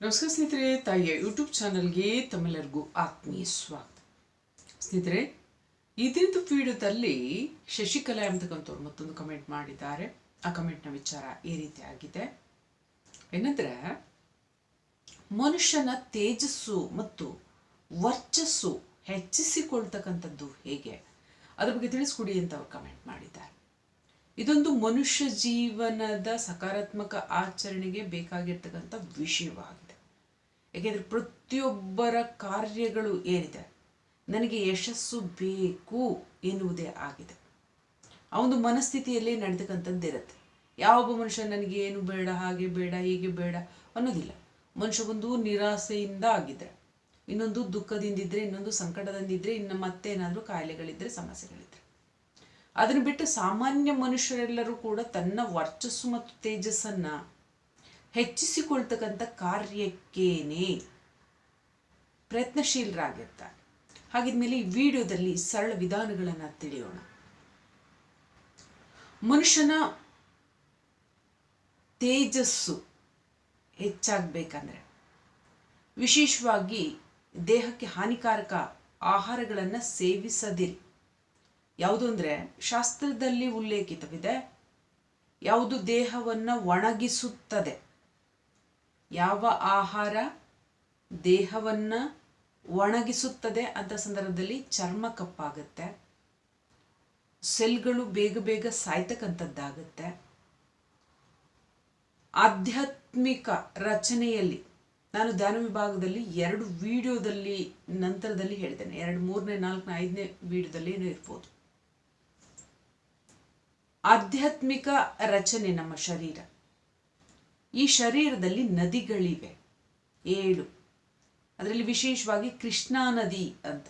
ನಮಸ್ಕಾರ ಸ್ನೇಹಿತರೆ, ತಾಯಿಯ ಯೂಟ್ಯೂಬ್ ಚಾನಲ್ಗೆ ತಮ್ಮೆಲ್ಲರಿಗೂ ಆತ್ಮೀಯ ಸ್ವಾಗತ. ಸ್ನೇಹಿತರೆ ದಿನದ ವಿಡಿಯೋದಲ್ಲಿ ಶಶಿಕಲಾ ಎಂಬತಕ್ಕಂಥವ್ರು ಮತ್ತೊಂದು ಕಮೆಂಟ್ ಮಾಡಿದ್ದಾರೆ. ಆ ಕಮೆಂಟ್ನ ವಿಚಾರ ಈ ರೀತಿ ಆಗಿದೆ. ಏನಂದ್ರೆ, ಮನುಷ್ಯನ ತೇಜಸ್ಸು ಮತ್ತು ವರ್ಚಸ್ಸು ಹೆಚ್ಚಿಸಿಕೊಳ್ತಕ್ಕಂಥದ್ದು ಹೇಗೆ? ಅದ್ರ ಬಗ್ಗೆ ತಿಳಿಸ್ಕೊಡಿ ಅಂತ ಅವ್ರು ಕಮೆಂಟ್ ಮಾಡಿದ್ದಾರೆ. ಇದೊಂದು ಮನುಷ್ಯ ಜೀವನದ ಸಕಾರಾತ್ಮಕ ಆಚರಣೆಗೆ ಬೇಕಾಗಿರ್ತಕ್ಕಂಥ ವಿಷಯವಾಗಿದೆ. ಯಾಕೆಂದರೆ ಪ್ರತಿಯೊಬ್ಬರ ಕಾರ್ಯಗಳು ಏನಿದೆ? ನನಗೆ ಯಶಸ್ಸು ಬೇಕು ಎನ್ನುವುದೇ ಆಗಿದೆ. ಆ ಒಂದು ಮನಸ್ಥಿತಿಯಲ್ಲೇ ಯಾವ ಯಾವೊಬ್ಬ ಮನುಷ್ಯ ನನಗೆ ಏನು ಬೇಡ, ಹಾಗೆ ಬೇಡ, ಹೀಗೆ ಬೇಡ ಅನ್ನೋದಿಲ್ಲ. ಮನುಷ್ಯ ಒಂದು ನಿರಾಸೆಯಿಂದ ಆಗಿದ್ದರೆ ಇನ್ನೊಂದು ದುಃಖದಿಂದಿದ್ದರೆ ಇನ್ನೊಂದು ಸಂಕಟದಿಂದಿದ್ದರೆ ಇನ್ನು ಮತ್ತೇನಾದರೂ ಕಾಯಿಲೆಗಳಿದ್ದರೆ ಸಮಸ್ಯೆಗಳಿದ್ರೆ. ಅದನ್ನು ಬಿಟ್ಟು ಸಾಮಾನ್ಯ ಮನುಷ್ಯರೆಲ್ಲರೂ ಕೂಡ ತನ್ನ ವರ್ಚಸ್ಸು ಮತ್ತು ತೇಜಸ್ಸನ್ನ ಹೆಚ್ಚಿಸಿಕೊಳ್ತಕ್ಕಂಥ ಕಾರ್ಯಕ್ಕೇನೆ ಪ್ರಯತ್ನಶೀಲರಾಗಿರ್ತಾರೆ. ಹಾಗಿದ್ಮೇಲೆ ಈ ವಿಡಿಯೋದಲ್ಲಿ ಸರಳ ವಿಧಾನಗಳನ್ನು ತಿಳಿಯೋಣ. ಮನುಷ್ಯನ ತೇಜಸ್ಸು ಹೆಚ್ಚಾಗಬೇಕಂದ್ರೆ ವಿಶೇಷವಾಗಿ ದೇಹಕ್ಕೆ ಹಾನಿಕಾರಕ ಆಹಾರಗಳನ್ನು ಸೇವಿಸದಿರಿ. ಯಾವುದು ಅಂದರೆ ಶಾಸ್ತ್ರದಲ್ಲಿ ಉಲ್ಲೇಖಿತವಿದೆ, ಯಾವುದು ದೇಹವನ್ನು ಒಣಗಿಸುತ್ತದೆ. ಯಾವ ಆಹಾರ ದೇಹವನ್ನು ಒಣಗಿಸುತ್ತದೆ ಅಂತ ಸಂದರ್ಭದಲ್ಲಿ ಚರ್ಮ ಕಪ್ಪಾಗುತ್ತೆ. ಸೆಲ್ಗಳು ಬೇಗ ಬೇಗ ಸಾಯ್ತಕ್ಕಂಥದ್ದಾಗುತ್ತೆ. ಆಧ್ಯಾತ್ಮಿಕ ರಚನೆಯಲ್ಲಿ ನಾನು ಧ್ಯಾನ ವಿಭಾಗದಲ್ಲಿ ಎರಡು ವಿಡಿಯೋದಲ್ಲಿ ನಂತರದಲ್ಲಿ ಹೇಳ್ತೇನೆ ಎರಡು, ಮೂರನೇ, ನಾಲ್ಕನೇ, ಐದನೇ ವಿಡಿಯೋದಲ್ಲಿ ಏನೋ ಇರ್ಬೋದು. ಆಧ್ಯಾತ್ಮಿಕ ರಚನೆ ನಮ್ಮ ಶರೀರ. ಈ ಶರೀರದಲ್ಲಿ ನದಿಗಳಿವೆ. ಏಳು. ಅದರಲ್ಲಿ ವಿಶೇಷವಾಗಿ ಕೃಷ್ಣಾ ನದಿ ಅಂತ.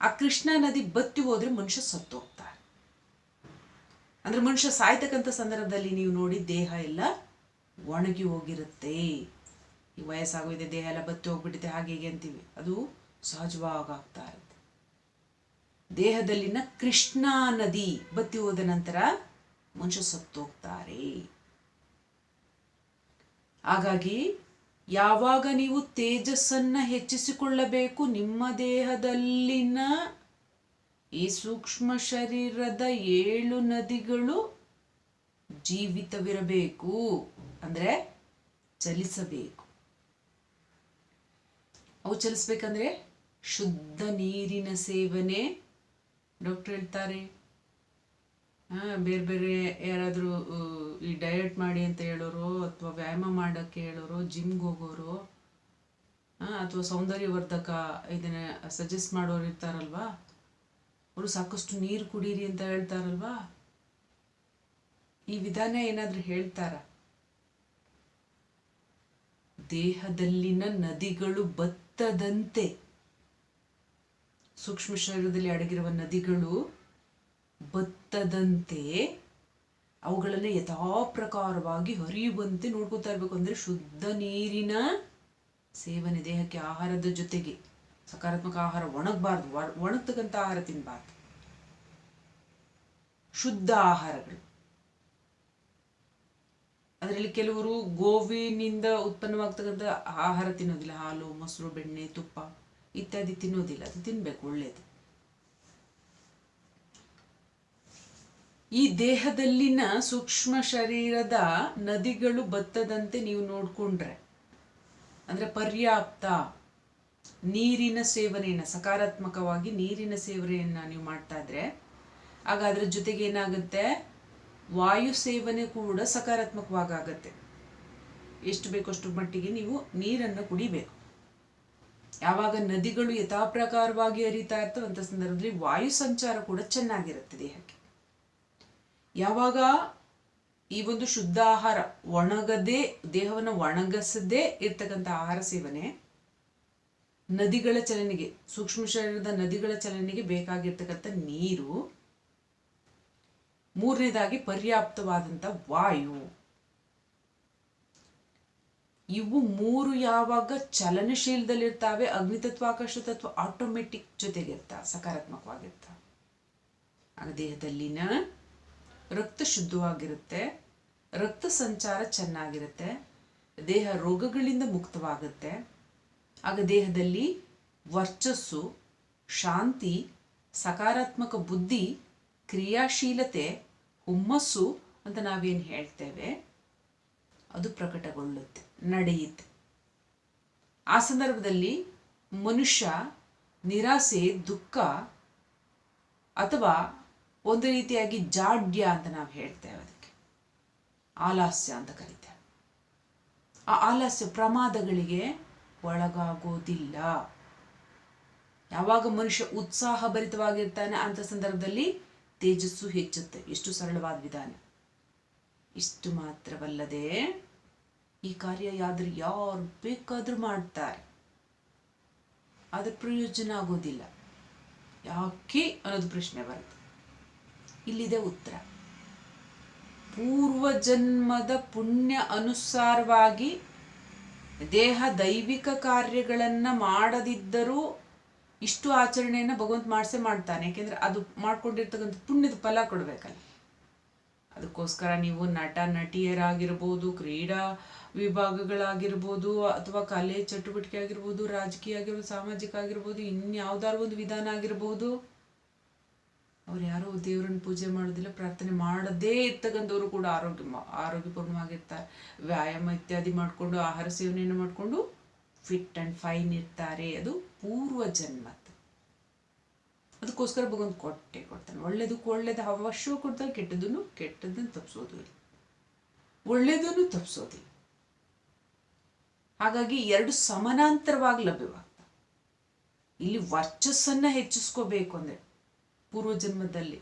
ಆ ಕೃಷ್ಣಾ ನದಿ ಬತ್ತಿ ಹೋದ್ರೆ ಮನುಷ್ಯ ಸತ್ತು ಹೋಗ್ತಾರೆ ಅಂದ್ರೆ ಮನುಷ್ಯ ಸಾಯ್ತಕ್ಕಂಥ ಸಂದರ್ಭದಲ್ಲಿ ನೀವು ನೋಡಿ ದೇಹ ಎಲ್ಲ ಒಣಗಿ ಹೋಗಿರುತ್ತೆ. ಈ ವಯಸ್ಸಾಗೋಗಿದೆ ದೇಹ ಎಲ್ಲ ಬತ್ತಿ ಹೋಗ್ಬಿಟ್ಟಿದೆ, ಹಾಗೆ ಹೀಗೆ ಅಂತೀವಿ. ಅದು ಸಹಜವಾಗಿ ಆಗ್ತಾ ಇರುತ್ತೆ. ದೇಹದಲ್ಲಿನ ಕೃಷ್ಣಾ ನದಿ ಬತ್ತಿ ಹೋದ ನಂತರ ಮನುಷ್ಯ ಸತ್ತೋಗ್ತಾರೆ ಹಾಗಾಗಿ ಯಾವಾಗ ನೀವು ತೇಜಸ್ಸನ್ನ ಹೆಚ್ಚಿಸಿಕೊಳ್ಳಬೇಕು, ನಿಮ್ಮ ದೇಹದಲ್ಲಿನ ಈ ಸೂಕ್ಷ್ಮ ಶರೀರದ ಏಳು ನದಿಗಳು ಜೀವಿತವಿರಬೇಕು. ಅಂದ್ರೆ ಚಲಿಸಬೇಕು. ಅವು ಚಲಿಸ್ಬೇಕಂದ್ರೆ ಶುದ್ಧ ನೀರಿನ ಸೇವನೆ. ಡಾಕ್ಟರ್ ಹೇಳ್ತಾರೆ ಬೇರೆ ಬೇರೆ ಯಾರಾದರೂ ಈ ಡಯಟ್ ಮಾಡಿ ಅಂತ ಹೇಳೋರು, ಅಥವಾ ವ್ಯಾಯಾಮ ಮಾಡೋಕ್ಕೆ ಹೇಳೋರು ಜಿಮ್ಗೆ ಹೋಗೋರು ಅಥವಾ ಸೌಂದರ್ಯವರ್ಧಕ ಇದನ್ನ ಸಜೆಸ್ಟ್ ಮಾಡೋರು ಇರ್ತಾರಲ್ವಾ? ಅವರು ಸಾಕಷ್ಟು ನೀರು ಕುಡೀರಿ ಅಂತ ಹೇಳ್ತಾರಲ್ವಾ? ಈ ವಿಧಾನ ಏನಾದರೂ ಹೇಳ್ತಾರ? ದೇಹದಲ್ಲಿನ ನದಿಗಳು ಬತ್ತದಂತೆ. ಸೂಕ್ಷ್ಮ ಶರೀರದಲ್ಲಿ ಅಡಗಿರುವ ನದಿಗಳು ಬತ್ತದಂತೆ ಅವುಗಳನ್ನು ಯಥಾಪ್ರಕಾರವಾಗಿ ಹರಿಯುವಂತೆ ನೋಡ್ಕೋತಾ ಇರಬೇಕು ಅಂದರೆ ಶುದ್ಧ ನೀರಿನ ಸೇವನೆ, ದೇಹಕ್ಕೆ ಆಹಾರದ ಜೊತೆಗೆ ಸಕಾರಾತ್ಮಕ ಆಹಾರ ಒಣಗಬಾರ್ದು ಒಣಗ್ತಕ್ಕಂಥ ಆಹಾರ ತಿನ್ನಬಾರ್ದು ಶುದ್ಧ ಆಹಾರಗಳು. ಅದರಲ್ಲಿ ಕೆಲವರು ಗೋವಿನಿಂದ ಉತ್ಪನ್ನವಾಗ್ತಕ್ಕಂಥ ಆಹಾರ ತಿನ್ನೋದಿಲ್ಲ, ಹಾಲು, ಮೊಸರು, ಬೆಣ್ಣೆ, ತುಪ್ಪ ಇತ್ಯಾದಿ ತಿನ್ನೋದಿಲ್ಲ, ಅದು ತಿನ್ಬೇಕು, ಒಳ್ಳೇದು. ಈ ದೇಹದಲ್ಲಿನ ಸೂಕ್ಷ್ಮ ಶರೀರದ ನದಿಗಳು ಬತ್ತದಂತೆ ನೀವು ನೋಡಿಕೊಂಡ್ರೆ, ಅಂದರೆ ಪರ್ಯಾಪ್ತ ನೀರಿನ ಸೇವನೆಯನ್ನು, ಸಕಾರಾತ್ಮಕವಾಗಿ ನೀರಿನ ಸೇವನೆಯನ್ನು ನೀವು ಮಾಡ್ತಾ ಇದ್ರೆ, ಆಗ ಅದರ ಜೊತೆಗೆ ಏನಾಗುತ್ತೆ? ವಾಯು ಸೇವನೆ ಕೂಡ ಸಕಾರಾತ್ಮಕವಾಗತ್ತೆ ಎಷ್ಟು ಬೇಕಷ್ಟು ಮಟ್ಟಿಗೆ ನೀವು ನೀರನ್ನು ಕುಡಿಬೇಕು. ಯಾವಾಗ ನದಿಗಳು ಯಥಾಪ್ರಕಾರವಾಗಿ ಹರಿತಾ ಇರ್ತವಂಥ ಸಂದರ್ಭದಲ್ಲಿ ವಾಯು ಸಂಚಾರ ಕೂಡ ಚೆನ್ನಾಗಿರುತ್ತೆ ದೇಹಕ್ಕೆ. ಯಾವಾಗ? ಈ ಒಂದು ಶುದ್ಧ ಆಹಾರ ಒಣಗದೆ, ದೇಹವನ್ನು ಒಣಗಿಸದೇ ಇರ್ತಕ್ಕಂಥ ಆಹಾರ ಸೇವನೆ ನದಿಗಳ ಚಲನೆಗೆ, ಸೂಕ್ಷ್ಮ ಶರೀರದ ನದಿಗಳ ಚಲನೆಗೆ ಬೇಕಾಗಿರ್ತಕ್ಕಂಥ ನೀರು. ಮೂರನೇದಾಗಿ ಪರ್ಯಾಪ್ತವಾದಂಥ ವಾಯು. ಇವು ಮೂರು ಯಾವಾಗ ಚಲನಶೀಲದಲ್ಲಿರ್ತಾವೆ? ಅಗ್ನಿತತ್ವ ಆಕಾಶ ತತ್ವ ಆಟೋಮೆಟಿಕ್ ಜೊತೆಗಿರ್ತ, ಸಕಾರಾತ್ಮಕವಾಗಿರ್ತ. ಆಗ ದೇಹದಲ್ಲಿನ ರಕ್ತ ಶುದ್ಧವಾಗಿರುತ್ತೆ, ರಕ್ತ ಸಂಚಾರ ಚೆನ್ನಾಗಿರುತ್ತೆ, ದೇಹ ರೋಗಗಳಿಂದ ಮುಕ್ತವಾಗುತ್ತೆ. ಆಗ ದೇಹದಲ್ಲಿ ವರ್ಚಸ್ಸು, ಶಾಂತಿ, ಸಕಾರಾತ್ಮಕ ಬುದ್ಧಿ, ಕ್ರಿಯಾಶೀಲತೆ, ಹುಮ್ಮಸ್ಸು ಅಂತ ನಾವೇನು ಹೇಳ್ತೇವೆ, ಅದು ಪ್ರಕಟಗೊಳ್ಳುತ್ತೆ, ನಡೆಯುತ್ತೆ. ಆ ಸಂದರ್ಭದಲ್ಲಿ ಮನುಷ್ಯ ನಿರಾಸೆ, ದುಃಖ ಅಥವಾ ಒಂದು ರೀತಿಯಾಗಿ ಜಾಡ್ಯ ಅಂತ ನಾವು ಹೇಳ್ತೇವೆ ಅದಕ್ಕೆ. ಆಲಾಸ್ಯ ಅಂತ ಕರಿತೇವೆ. ಆ ಆಲಸ್ಯ ಪ್ರಮಾದಗಳಿಗೆ ಒಳಗಾಗೋದಿಲ್ಲ ಯಾವಾಗ ಮನುಷ್ಯ ಉತ್ಸಾಹಭರಿತವಾಗಿರ್ತಾನೆ ಅಂತ ಸಂದರ್ಭದಲ್ಲಿ ತೇಜಸ್ಸು ಹೆಚ್ಚುತ್ತೆ. ಎಷ್ಟು ಸರಳವಾದ ವಿಧಾನ. ಇಷ್ಟು ಮಾತ್ರವಲ್ಲದೆ ಈ ಕಾರ್ಯ ಯಾವ್ದು ಯಾರು ಬೇಕಾದ್ರೂ ಮಾಡ್ತಾರೆ. ಅದ್ರ ಪ್ರಯೋಜನ ಆಗೋದಿಲ್ಲ. ಯಾಕೆ ಅನ್ನೋದು ಪ್ರಶ್ನೆ ಬರುತ್ತೆ. ಇಲ್ಲಿದೆ ಉತ್ತರ. ಪೂರ್ವ ಜನ್ಮದ ಪುಣ್ಯ ಅನುಸಾರವಾಗಿ ದೇಹ ದೈವಿಕ ಕಾರ್ಯಗಳನ್ನು ಮಾಡದಿದ್ದರೂ ಇಷ್ಟು ಆಚರಣೆಯನ್ನು ಭಗವಂತ ಮಾಡಿಸೇ ಮಾಡ್ತಾನೆ. ಯಾಕೆಂದ್ರೆ ಅದು ಮಾಡ್ಕೊಂಡಿರ್ತಕ್ಕಂಥ ಪುಣ್ಯದ ಫಲ ಕೊಡಬೇಕಲ್ಲ. ಅದಕ್ಕೋಸ್ಕರ ನೀವು ನಟ, ನಟಿಯರಾಗಿರ್ಬೋದು, ಕ್ರೀಡಾ ವಿಭಾಗಗಳಾಗಿರ್ಬೋದು, ಅಥವಾ ಕಲೆ ಚಟುವಟಿಕೆ ಆಗಿರ್ಬೋದು, ರಾಜಕೀಯ ಆಗಿರ್ಬೋದು, ಸಾಮಾಜಿಕ ಆಗಿರ್ಬೋದು, ಇನ್ಯಾವುದಾದ್ರು ಒಂದು ವಿಧಾನ ಆಗಿರ್ಬೋದು ಅವ್ರು ಯಾರೋ ದೇವರನ್ನು ಪೂಜೆ ಮಾಡೋದಿಲ್ಲ, ಪ್ರಾರ್ಥನೆ ಮಾಡದೇ ಇರ್ತಕ್ಕಂಥವ್ರು ಕೂಡ ಆರೋಗ್ಯ ಆರೋಗ್ಯಪೂರ್ಣವಾಗಿರ್ತಾರೆ ವ್ಯಾಯಾಮ ಇತ್ಯಾದಿ ಮಾಡಿಕೊಂಡು, ಆಹಾರ ಸೇವನೆಯನ್ನು ಮಾಡಿಕೊಂಡು ಫಿಟ್ ಆ್ಯಂಡ್ ಫೈನ್ ಇರ್ತಾರೆ. ಅದು ಪೂರ್ವ ಜನ್ಮದ್ದು ಅದಕ್ಕೋಸ್ಕರ ಭಗವಂತ ಕೊಟ್ಟೆ ಕೊಡ್ತಾನೆ. ಒಳ್ಳೇದಕ್ಕೆ ಒಳ್ಳೇದು ಅವಶ್ಯ ಕೊಡ್ತಾನೆ ಕೆಟ್ಟದನ್ನು ಕೆಟ್ಟದನ್ನು ತಪ್ಪಿಸೋದು ಇಲ್ಲ. ಒಳ್ಳೇದನ್ನು ತಪ್ಪಿಸೋದಿಲ್ಲ ಹಾಗಾಗಿ ಎರಡು ಸಮಾನಾಂತರವಾಗಿ ಲಭ್ಯವಾಗ್ತವೆ ಇಲ್ಲಿ ವರ್ಚಸ್ಸನ್ನು ಹೆಚ್ಚಿಸ್ಕೋಬೇಕು ಅಂದರೆ ಪೂರ್ವಜನ್ಮದಲ್ಲಿ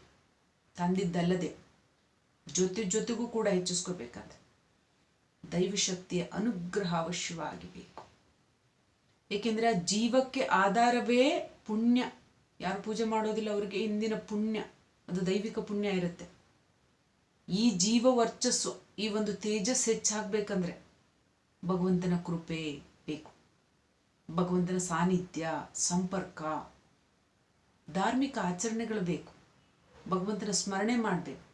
ತಂದಿದ್ದಲ್ಲದೆ ಜೊತೆ ಜೊತೆಗೂ ಕೂಡ ಹೆಚ್ಚಿಸ್ಕೋಬೇಕಾದ್ರೆ ದೈವಶಕ್ತಿಯ ಅನುಗ್ರಹ ಅವಶ್ಯವಾಗಿ ಬೇಕು ಏಕೆಂದರೆ ಆ ಜೀವಕ್ಕೆ ಆಧಾರವೇ ಪುಣ್ಯ. ಯಾರು ಪೂಜೆ ಮಾಡೋದಿಲ್ಲ ಅವರಿಗೆ ಹಿಂದಿನ ಪುಣ್ಯ. ಅದು ದೈವಿಕ ಪುಣ್ಯ ಇರುತ್ತೆ. ಈ ಜೀವ ವರ್ಚಸ್ಸು, ಈ ಒಂದು ತೇಜಸ್ ಹೆಚ್ಚಾಗಬೇಕಂದ್ರೆ ಭಗವಂತನ ಕೃಪೆ ಬೇಕು. ಭಗವಂತನ ಸಾನ್ನಿಧ್ಯ, ಸಂಪರ್ಕ ಧಾರ್ಮಿಕ ಆಚರಣೆಗಳು ಬೇಕು. ಭಗವಂತನ ಸ್ಮರಣೆ ಮಾಡಬೇಕು.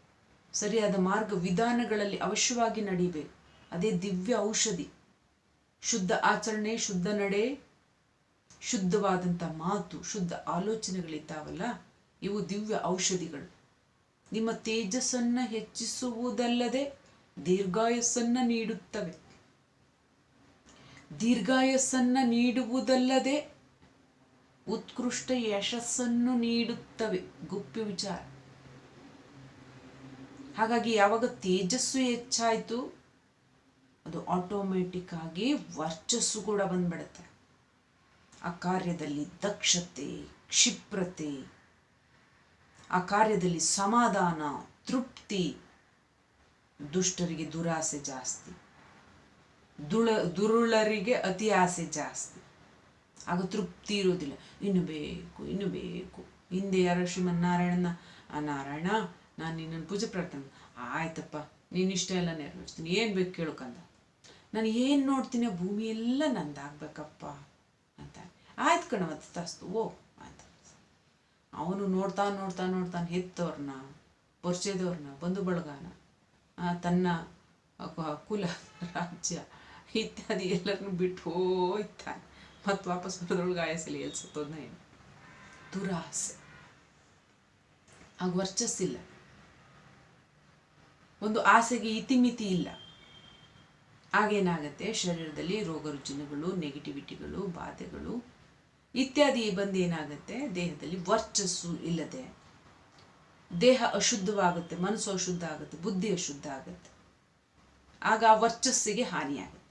ಸರಿಯಾದ ಮಾರ್ಗ ವಿಧಾನಗಳಲ್ಲಿ ಅವಶ್ಯವಾಗಿ ನಡೀಬೇಕು. ಅದೇ ದಿವ್ಯ ಔಷಧಿ. ಶುದ್ಧ ಆಚರಣೆ, ಶುದ್ಧ ನಡೆ ಶುದ್ಧವಾದಂಥ ಮಾತು, ಶುದ್ಧ ಆಲೋಚನೆಗಳಿದ್ದಾವಲ್ಲ, ಇವು ದಿವ್ಯ ಔಷಧಿಗಳು. ನಿಮ್ಮ ತೇಜಸ್ಸನ್ನು ಹೆಚ್ಚಿಸುವುದಲ್ಲದೆ ದೀರ್ಘಾಯಸ್ಸನ್ನ ನೀಡುತ್ತವೆ. ದೀರ್ಘಾಯಸ್ಸನ್ನ ನೀಡುವುದಲ್ಲದೆ ಉತ್ಕೃಷ್ಟ ಯಶಸ್ಸನ್ನು ನೀಡುತ್ತವೆ. ಗುಪ್ಯ ವಿಚಾರ. ಹಾಗಾಗಿ ಯಾವಾಗ ತೇಜಸ್ಸು ಹೆಚ್ಚಾಯಿತು, ಅದು ಆಟೋಮೆಟಿಕ್ ಆಗಿ ವರ್ಚಸ್ಸು ಕೂಡ ಬಂದ್ಬಿಡುತ್ತೆ. ಆ ಕಾರ್ಯದಲ್ಲಿ ದಕ್ಷತೆ, ಕ್ಷಿಪ್ರತೆ, ಆ ಕಾರ್ಯದಲ್ಲಿ ಸಮಾಧಾನ, ತೃಪ್ತಿ, ದುಷ್ಟರಿಗೆ ದುರಾಸೆ ಜಾಸ್ತಿ, ದುಳ, ದುರುಳರಿಗೆ ಅತಿ ಆಸೆ ಜಾಸ್ತಿ. ಆಗ ತೃಪ್ತಿ ಇರೋದಿಲ್ಲ ಇನ್ನು ಬೇಕು ಇನ್ನು ಬೇಕು. ಹಿಂದೆ ಯಾರೋ ಶ್ರೀಮನ್ನಾರಾಯಣನ ಆ, ನಾರಾಯಣ, ನಾನು ನಿನ್ನನ್ನು ಪೂಜೆ ಪ್ರಾರ್ಥನೆ ಆಯ್ತಪ್ಪ, ನೀನು ಇಷ್ಟ ಎಲ್ಲ ನೆರವೇರಿಸ್ತೀನಿ. ಏನು ಬೇಕು ಕೇಳೋಕಂದ ನಾನು ಏನು ನೋಡ್ತೀನಿ ಭೂಮಿ ಎಲ್ಲ ನಂದಾಗಬೇಕಪ್ಪ ಅಂತ. ಆಯ್ತು ಕಣ, ಮತ್ತೆ ತಾಸ್ತು ಓ ಅಂತ ಅವನು ನೋಡ್ತಾ ನೋಡ್ತಾ ನೋಡ್ತಾನೆ ಹೆತ್ತವ್ರನ್ನ, ಪರಿಚಯದವ್ರನ್ನ, ಬಂಧು ಬಳಗಾನ ತನ್ನ ಕುಲ, ರಾಜ್ಯ, ಇತ್ಯಾದಿ ಎಲ್ಲರನ್ನು ಬಿಟ್ಟು ಹೋಯ್ತಾನೆ. ಮತ್ತು ವಾಪಸ್ ಬರೋದ್ರೊಳಗೆ ಆಯಸಲಿ ಎಲ್ಲಿ ಏನು? ದುರಾಸೆ. ಆಗ ವರ್ಚಸ್ಸಿಲ್ಲ. ಒಂದು ಆಸೆಗೆ ಇತಿಮಿತಿ ಇಲ್ಲ. ಆಗೇನಾಗತ್ತೆ? ಶರೀರದಲ್ಲಿ ರೋಗ ರುಜಿನಗಳು ನೆಗೆಟಿವಿಟಿಗಳು ಬಾಧೆಗಳು ಇತ್ಯಾದಿ ಬಂದು ಏನಾಗುತ್ತೆ? ದೇಹದಲ್ಲಿ ವರ್ಚಸ್ಸು ಇಲ್ಲದೆ. ದೇಹ ಅಶುದ್ಧವಾಗುತ್ತೆ, ಮನಸ್ಸು ಅಶುದ್ಧ ಆಗುತ್ತೆ, ಬುದ್ಧಿ ಅಶುದ್ಧ ಆಗುತ್ತೆ. ಆಗ ಆ ವರ್ಚಸ್ಸಿಗೆ ಹಾನಿಯಾಗುತ್ತೆ.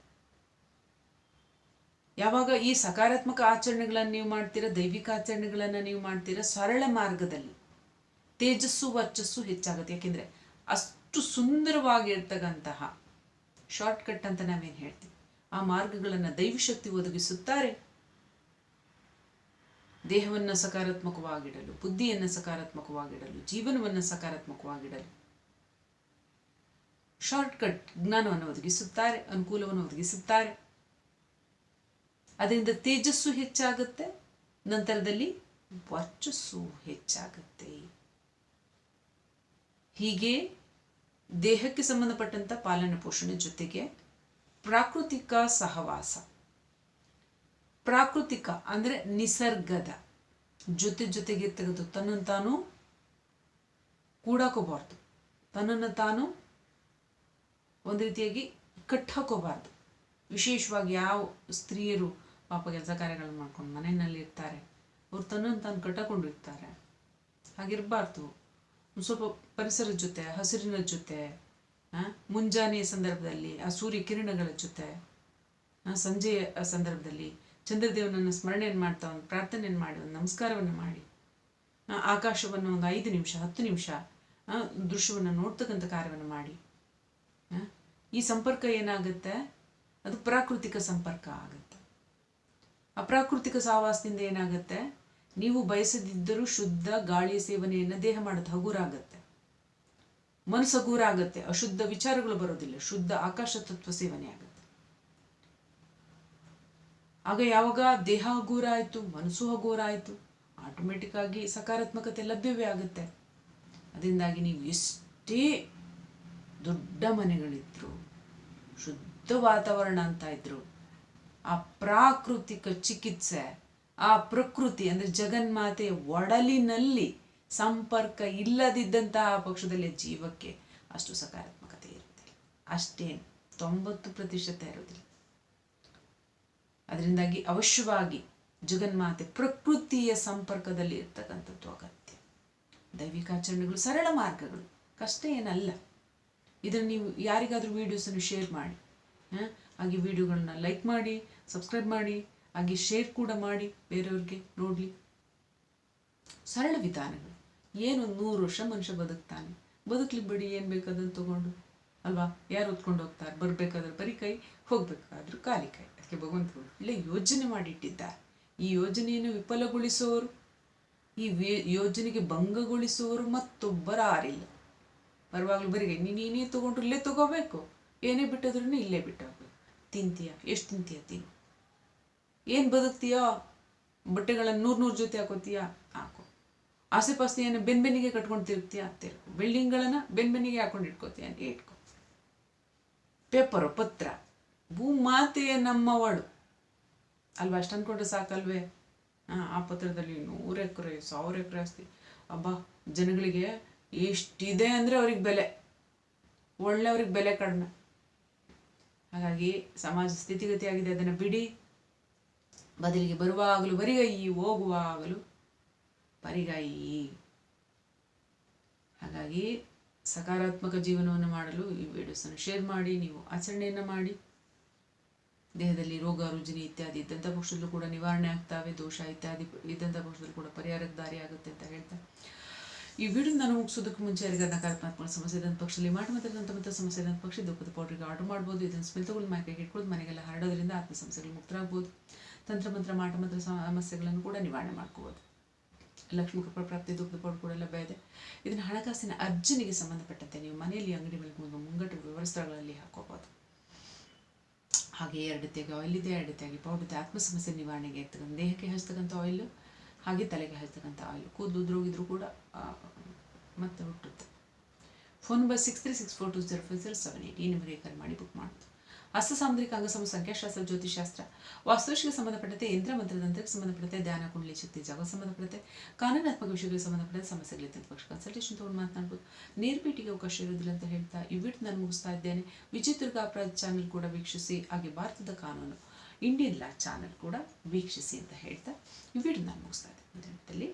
ಯಾವಾಗ ಈ ಸಕಾರಾತ್ಮಕ ಆಚರಣೆಗಳನ್ನು ನೀವು ಮಾಡ್ತೀರಾ, ದೈವಿಕ ಆಚರಣೆಗಳನ್ನು ನೀವು ಮಾಡ್ತೀರಾ, ಸರಳ ಮಾರ್ಗದಲ್ಲಿ ತೇಜಸ್ಸು, ವರ್ಚಸ್ಸು ಹೆಚ್ಚಾಗುತ್ತೆ. ಯಾಕೆಂದರೆ ಅಷ್ಟು ಸುಂದರವಾಗಿರ್ತಕ್ಕಂತಹ ಶಾರ್ಟ್ಕಟ್ ಅಂತ ನಾವೇನು ಹೇಳ್ತೀವಿ? ಆ ಮಾರ್ಗಗಳನ್ನು ದೈವಶಕ್ತಿ ಒದಗಿಸುತ್ತಾರೆ. ದೇಹವನ್ನು ಸಕಾರಾತ್ಮಕವಾಗಿಡಲು, ಬುದ್ಧಿಯನ್ನು ಸಕಾರಾತ್ಮಕವಾಗಿಡಲು, ಜೀವನವನ್ನು ಸಕಾರಾತ್ಮಕವಾಗಿಡಲು ಶಾರ್ಟ್ಕಟ್ ಜ್ಞಾನವನ್ನು ಒದಗಿಸುತ್ತಾರೆ, ಅನುಕೂಲವನ್ನು ಒದಗಿಸುತ್ತಾರೆ. ಅದರಿಂದ ತೇಜಸ್ಸು ಹೆಚ್ಚಾಗುತ್ತೆ. ನಂತರದಲ್ಲಿ ವರ್ಚಸ್ಸು ಹೆಚ್ಚಾಗುತ್ತೆ. ಹೀಗೆ ದೇಹಕ್ಕೆ ಸಂಬಂಧಪಟ್ಟಂಥ ಪಾಲನೆ ಪೋಷಣೆ ಜೊತೆಗೆ ಪ್ರಾಕೃತಿಕ ಸಹವಾಸ. ಪ್ರಾಕೃತಿಕ ಅಂದರೆ ನಿಸರ್ಗದ ಜೊತೆ ಜೊತೆಗೆ ತೆಗೆದು ತನ್ನನ್ನು ತಾನು ಕೂಡಾಕೋಬಾರ್ದು. ತನ್ನನ್ನು ತಾನು ಒಂದು ರೀತಿಯಾಗಿ ಕಟ್ಟಾಕೋಬಾರ್ದು ವಿಶೇಷವಾಗಿ ಯಾವ ಸ್ತ್ರೀಯರು ಪಾಪ ಕೆಲಸ ಕಾರ್ಯಗಳನ್ನು ಮಾಡ್ಕೊಂಡು ಮನೆಯಲ್ಲಿ ಇರ್ತಾರೆ. ಅವ್ರು ತನ್ನನ್ನು ತಾನು ಕಟ್ಟಕೊಂಡಿರ್ತಾರೆ. ಹಾಗಿರಬಾರ್ದು. ಒಂದು ಸ್ವಲ್ಪ ಪರಿಸರದ ಜೊತೆ, ಹಸಿರಿನ ಜೊತೆ ಮುಂಜಾನೆಯ ಸಂದರ್ಭದಲ್ಲಿ, ಆ ಸೂರ್ಯ ಕಿರಣಗಳ ಜೊತೆ ಸಂಜೆಯ ಸಂದರ್ಭದಲ್ಲಿ ಚಂದ್ರದೇವನನ್ನು ಸ್ಮರಣೆಯನ್ನು ಮಾಡ್ತಾ ಒಂದು ಪ್ರಾರ್ಥನೆಯನ್ನು ಮಾಡಿ, ಒಂದು ನಮಸ್ಕಾರವನ್ನು ಮಾಡಿ. ಆಕಾಶವನ್ನು ಒಂದು ಐದು ನಿಮಿಷ, ಹತ್ತು ನಿಮಿಷ ದೃಶ್ಯವನ್ನು ನೋಡ್ತಕ್ಕಂಥ ಕಾರ್ಯವನ್ನು ಮಾಡಿ. ಈ ಸಂಪರ್ಕ ಏನಾಗುತ್ತೆ? ಅದು ಪ್ರಾಕೃತಿಕ ಸಂಪರ್ಕ ಆಗುತ್ತೆ. ಅಪ್ರಾಕೃತಿಕ ಸಹವಾಸದಿಂದ ಏನಾಗುತ್ತೆ? ನೀವು ಬಯಸದಿದ್ದರೂ ಶುದ್ಧ ಗಾಳಿಯ ಸೇವನೆಯನ್ನು ದೇಹ ಮಾಡೋದು ಹಗುರಾಗುತ್ತೆ. ಮನಸ್ಸು ಹಗುರಾಗುತ್ತೆ, ಅಶುದ್ಧ ವಿಚಾರಗಳು ಬರೋದಿಲ್ಲ, ಶುದ್ಧ ಆಕಾಶ ತತ್ವ ಸೇವನೆ ಆಗುತ್ತೆ. ಆಗ ಯಾವಾಗ ದೇಹ ಹಗೂರ ಆಯಿತು ಮನಸ್ಸು ಹಗುರ ಆಯಿತು ಆಟೋಮೆಟಿಕ್ ಆಗಿ ಸಕಾರಾತ್ಮಕತೆ ಲಭ್ಯವೇ ಆಗುತ್ತೆ. ಅದರಿಂದಾಗಿ ನೀವು ಎಷ್ಟೇ ದೊಡ್ಡ ಮನೆಗಳಿದ್ರು, ಶುದ್ಧ ವಾತಾವರಣ ಅಂತ ಇದ್ರು ಆ ಪ್ರಾಕೃತಿಕ ಚಿಕಿತ್ಸೆ ಆ ಪ್ರಕೃತಿ ಅಂದರೆ ಜಗನ್ಮಾತೆಯ ಒಡಲಿನಲ್ಲಿ ಸಂಪರ್ಕ ಇಲ್ಲದಿದ್ದಂತಹ ಪಕ್ಷದಲ್ಲಿ ಜೀವಕ್ಕೆ ಅಷ್ಟು ಸಕಾರಾತ್ಮಕತೆ ಇರುತ್ತಿಲ್ಲ ಅಷ್ಟೇನು. ತೊಂಬತ್ತು ಪ್ರತಿಶತ ಇರೋದಿಲ್ಲ ಅದರಿಂದಾಗಿ ಅವಶ್ಯವಾಗಿ ಜಗನ್ಮಾತೆ ಪ್ರಕೃತಿಯ ಸಂಪರ್ಕದಲ್ಲಿ ಇರ್ತಕ್ಕಂಥದ್ದು ಅಗತ್ಯ. ದೈವಿಕಾಚರಣೆಗಳು ಸರಳ ಮಾರ್ಗಗಳು. ಕಷ್ಟ ಏನಲ್ಲ. ಇದನ್ನು ನೀವು ಯಾರಿಗಾದರೂ ವೀಡಿಯೋಸನ್ನು ಶೇರ್ ಮಾಡಿ ಆ, ಹಾಗೆ ವಿಡಿಯೋಗಳನ್ನ ಲೈಕ್ ಮಾಡಿ ಸಬ್ಸ್ಕ್ರೈಬ್ ಮಾಡಿ, ಹಾಗೆ ಶೇರ್ ಕೂಡ ಮಾಡಿ ಬೇರೆಯವ್ರಿಗೆ ನೋಡಲಿ. ಸರಳ ವಿಧಾನಗಳು. ಏನು ನೂರು ವರ್ಷ ಮನುಷ್ಯ ಬದುಕ್ತಾನೆ? ಬದುಕಲಿ ಬಿಡಿ, ಏನು ಬೇಕಾದನ್ನು ತಗೊಂಡು. ಅಲ್ವಾ? ಯಾರು ಹೊತ್ಕೊಂಡು ಹೋಗ್ತಾರೆ? ಬರಬೇಕಾದ್ರೆ ಬರೀ ಕೈ, ಹೋಗ್ಬೇಕಾದ್ರೂ ಖಾಲಿ ಕೈ. ಅದಕ್ಕೆ ಭಗವಂತರು ಒಳ್ಳೆ ಯೋಜನೆ ಮಾಡಿಟ್ಟಿದ್ದಾರೆ. ಈ ಯೋಜನೆಯನ್ನು ವಿಫಲಗೊಳಿಸೋರು, ಈ ಯೋಜನೆಗೆ ಭಂಗಗೊಳಿಸುವವರು ಮತ್ತೊಬ್ಬರಾರಿಲ್ಲ ಬರುವಾಗಲೂ ಬರಿಗೆ ನೀನು ಏನೇ ತೊಗೊಂಡ್ರು ಇಲ್ಲೇ ತಗೋಬೇಕು. ಏನೇ ಬಿಟ್ಟದ್ರೂ ಇಲ್ಲೇ ಬಿಟ್ಟು ತಿಂತೀಯ? ಎಷ್ಟು ತಿಂತೀಯ ತಿನ್ನು? ಏನು ಬದುಕ್ತೀಯೋ? ಬಟ್ಟೆಗಳನ್ನು ನೂರು ನೂರು ಜೊತೆ ಹಾಕೋತೀಯ? ಹಾಕೋ. ಆಸೆ ಪಾಸ್ತಿಯನ್ನು ಬೆನ್ ಬೆನ್ನಿಗೆ ಕಟ್ಕೊಂಡು ತಿರುಗ್ತೀಯ? ತಿರುಗು. ಬಿಲ್ಡಿಂಗ್ಗಳನ್ನು ಬೆನ್ ಬೆನ್ನಿಗೆ ಹಾಕೊಂಡು ಇಟ್ಕೋತೀಯ? ಇಟ್ಕೋ. ಪೇಪರು, ಪತ್ರ. ಭೂಮಾತೆಯ ನಮ್ಮವಳು. ಅಲ್ವಾ? ಅಷ್ಟು ಅಂದ್ಕೊಂಡ್ರೆ ಸಾಕಲ್ವೇ? ಹಾಂ, ಆ ಪತ್ರದಲ್ಲಿ ನೂರು ಎಕರೆ, ಸಾವಿರ ಎಕರೆ ಆಸ್ತಿ. ಅಬ್ಬಾ, ಜನಗಳಿಗೆ ಎಷ್ಟಿದೆ ಅಂದರೆ ಅವ್ರಿಗೆ ಬೆಲೆ. ಒಳ್ಳೆಯವ್ರಿಗೆ ಬೆಲೆ ಕಡಿಮೆ. ಹಾಗಾಗಿ ಸಮಾಜ ಸ್ಥಿತಿಗತಿಯಾಗಿದೆ, ಅದನ್ನು ಬಿಡಿ. ಬದಲಿಗೆ ಬರುವಾಗಲೂ ಬರಿಗೈ, ಹೋಗುವಾಗಲೂ ಪರಿಗೈ ಹಾಗಾಗಿ ಸಕಾರಾತ್ಮಕ ಜೀವನವನ್ನು ಮಾಡಲು ಈ ವಿಡಿಯೋಸನ್ನು ಶೇರ್ ಮಾಡಿ, ನೀವು ಆಚರಣೆಯನ್ನು ಮಾಡಿ. ದೇಹದಲ್ಲಿ ರೋಗ, ರುಜಿನಿ ಇತ್ಯಾದಿ ಇದ್ದಂಥ ಪಕ್ಷದಲ್ಲೂ ಕೂಡ ನಿವಾರಣೆ ಆಗ್ತಾವೆ, ದೋಷ ಇತ್ಯಾದಿ ಇದ್ದಂಥ ಪಕ್ಷದಲ್ಲೂ ಕೂಡ ಪರಿಹಾರದ ದಾರಿ ಆಗುತ್ತೆ ಅಂತ ಹೇಳ್ತಾ ಈ ವಿಡಿಯೋ ನಾನು ಮುಗಿಸೋದಕ್ಕೆ ಮುಂಚೆ ಯಾರಿಗಾರ ನಕಾರಾತ್ಮಕ ಸಮಸ್ಯೆ ಇದ್ದಂಥ ಪಕ್ಷದಲ್ಲಿ ಮಾಟ ಮಾತಾಡಿದಂಥ ಸಮಸ್ಯೆ ಇದ್ದಂಥ ಪಕ್ಷ ದುಃಖದ ಪೌಡ್ರಿಗೆ ಆರ್ಡರ್ ಮಾಡ್ಬೋದು. ಇದನ್ನು ಸ್ಮೆಲ್ ತಗೊಂಡು ಮೈಕೈಗೆ ಇಟ್ಕೊಂಡು ಮನೆಗೆಲ್ಲ ಹರಡೋದ್ರಿಂದ ಆತ್ಮ ಸಮಸ್ಯೆಗಳು ಮುಕ್ತರಾಗ್ಬೋದು ತಂತ್ರಮಂತ್ರ ಮಾಟ, ಮಂತ್ರ ಸಮಸ್ಯೆಗಳನ್ನು ಕೂಡ ನಿವಾರಣೆ ಮಾಡ್ಕೋಬೋದು. ಲಕ್ಷ್ಮೀ ಕೃಪಾ ಪ್ರಾಪ್ತಿ ದುಃಖದ ಪೌಡರ್ ಕೂಡ ಲಭ್ಯ ಇದೆ. ಇದನ್ನು ಹಣಕಾಸಿನ ಅರ್ಜನೆಗೆ ಸಂಬಂಧಪಟ್ಟಂತೆ ನೀವು ಮನೆಯಲ್ಲಿ ಅಂಗಡಿ ಮೇಲೆ ಮುಂದೆ ಮುಂಗಟ್ಟು ವ್ಯವಸ್ಥೆಗಳಲ್ಲಿ ಹಾಕೋಬೋದು. ಹಾಗೆ ಎರಡು ತೆಗೆ ಆಯಿಲ್ ಇದೆ, ಎರಡು ತೆಗೆ ಪೌಡರ್ ಆತ್ಮ ಸಮಸ್ಯೆ ನಿವಾರಣೆಗೆ ಇರ್ತಕ್ಕಂಥ ದೇಹಕ್ಕೆ ಹಚ್ತಕ್ಕಂಥ ಆಯಿಲ್ ಹಾಗೆ ತಲೆಗೆ ಹಚ್ತಕ್ಕಂಥ ಆಯಿಲ್ ಕೂದಲು ಉದ್ರೋಗಿದ್ರು ಕೂಡ ಮತ್ತೆ ಹುಟ್ಟುತ್ತೆ. Phone number six three six four two zero five zero seven eight ಈ ನಂಬರಿಗೆ ಕರೆ ಮಾಡಿ ಬುಕ್ ಮಾಡ್ತು. ಹಸ್ತ ಸಾಮುದ್ರಿಕ ಅಂಗಸಮ ಸಂಖ್ಯಾಶಾಸ್ತ್ರ ಜ್ಯೋತಿಷಾಸ್ತ್ರ ವಾಸ್ತುಶಿಗೆ ಸಂಬಂಧಪಟ್ಟಂತೆ ಯಂತ್ರ ಮಂತ್ರತಂತ್ರಕ್ಕೆ ಸಂಬಂಧಪಟ್ಟಂತೆ, ಧ್ಯಾನ, ಕುಂಡಲಿ, ಶಕ್ತಿ, ಜಾಗ ಸಂಬಂಧಪಟ್ಟಂತೆ, ಕಾನೂನಾತ್ಮಕ ವಿಷಯಗಳಿಗೆ ಸಂಬಂಧಪಟ್ಟಂತೆ ಸಮಸ್ಯೆಗಳಿದ್ದಂಥ ಪಕ್ಷ ಕನ್ಸಲ್ಟೇಷನ್ ತೊಗೊಂಡು ಮಾತನಾಡ್ಬೋದು. ನೇರ ಭೇಟಿಗೆ ಅವಕಾಶ ಇರೋದಿಲ್ಲ ಅಂತ ಹೇಳ್ತಾ ಈ ನಾನು ಮುಗಿಸ್ತಾ ಇದ್ದೇನೆ. ವಿಜಯದುರ್ಗ ಅಪರಾಧ ಚಾನೆಲ್ ಕೂಡ ವೀಕ್ಷಿಸಿ. ಹಾಗೆ ಭಾರತದ ಕಾನೂನು. ಇಂಡಿಯನ್ ಲಾ ಚಾನೆಲ್ ಕೂಡ ವೀಕ್ಷಿಸಿ ಅಂತ ಹೇಳ್ತಾ ಈ ವಿಡಿಯೋ ನಾನು ಮುಗಿಸ್ತಾ ಇದ್ದೇನೆ.